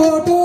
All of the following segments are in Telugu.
Oh,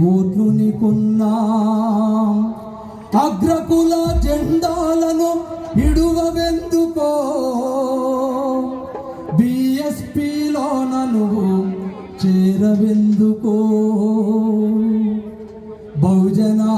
కూర్చునికున్నాం అగ్రకుల జెండాలను ఇడువవెందుకో బిఎస్పిలో నను చేరవెందుకో? బహుజనా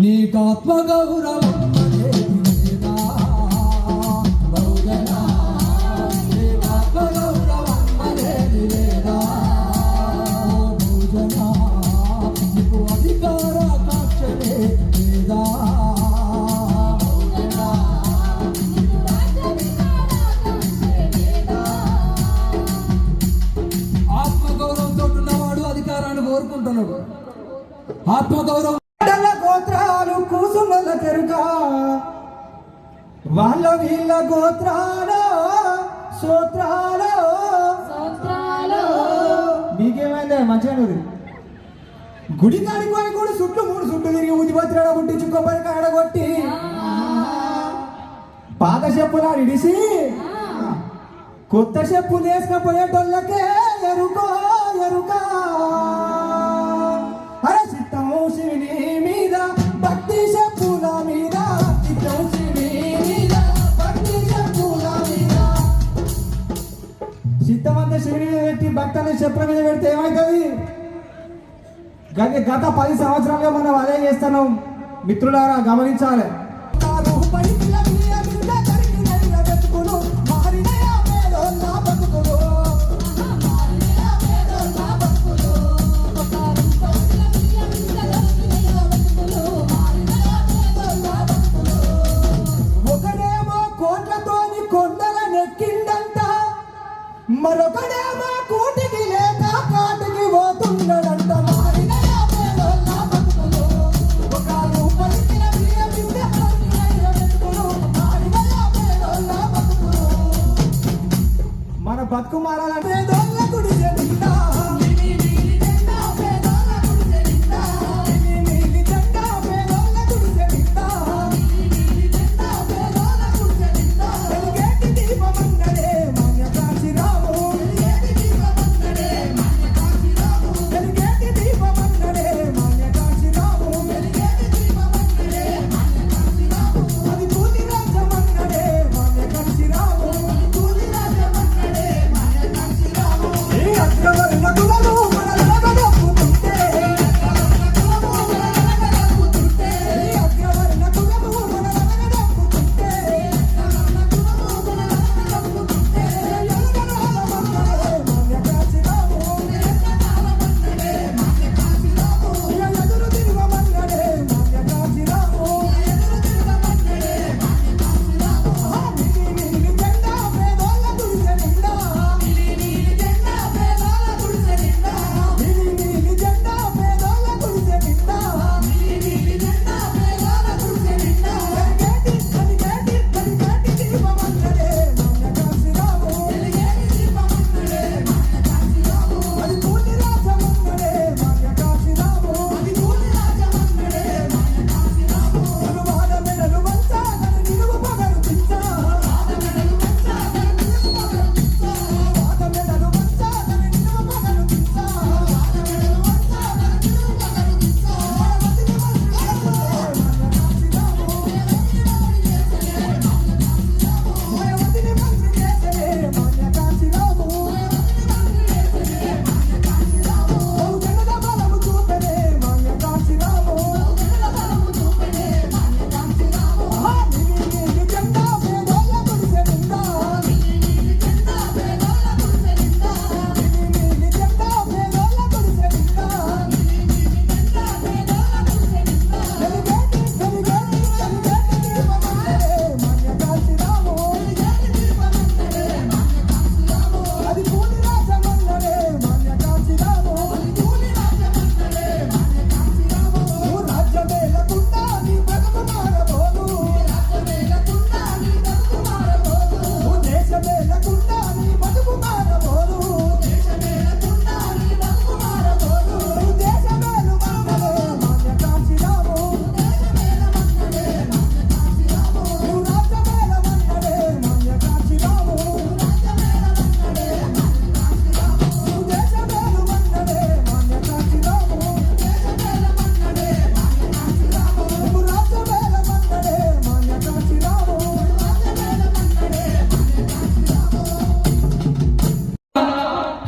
నీకాత్మ గౌరవం ఆత్మగౌరవంతో ఉన్నవాడు అధికారాన్ని కోరుకుంటున్నాడు. ఆత్మగౌరవం గోత్రాలు కూసుల తెరుక. వాళ్ళ వీళ్ళ గోత్రాల సూత్రాలు. మీకేమైందా? మంచిగానే గుడి కాడికి కూడా చుట్టూ మూడు చుట్టూ తిరిగి ఉదిపత్రాడ కొట్టి చుక్కపరి కాడ కొట్టి. పాత చెప్పులా ఇడిసి కొత్త చెప్పులు వేసుకపోయేటోళ్ళకే ఎరుకో ఎరుకా. భక్తాన్ని చెప్పు మీద పెడితే ఏమవుతుంది గత పది సంవత్సరాలుగా మనం అదే చేస్తున్నాం. మిత్రులారా గమనించాలి.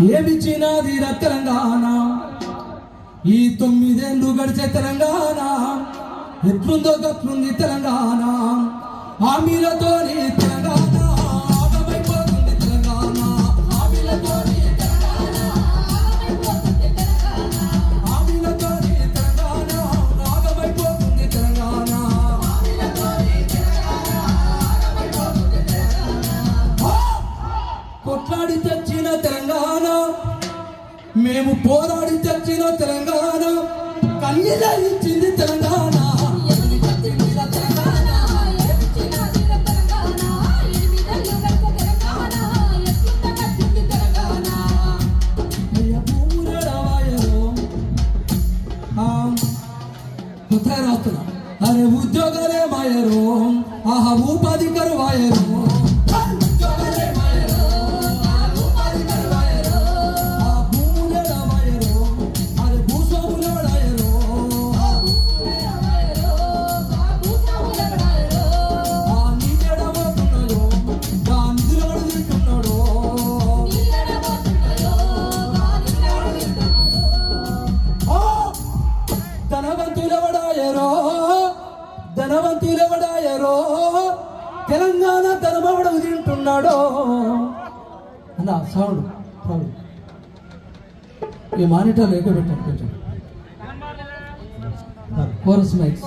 ఏమిచ్చినది తెలంగాణ. ఈ తొమ్మిదేళ్ళు గడిచే తెలంగాణ. ఎట్లుందో తప్పుంది తెలంగాణ. హామీలతో வருவாயரும் సౌండ్ సౌండ్. ఈ మానిటర్ ఎక్కువ పెట్టండి కొంచెం. Chorus mics.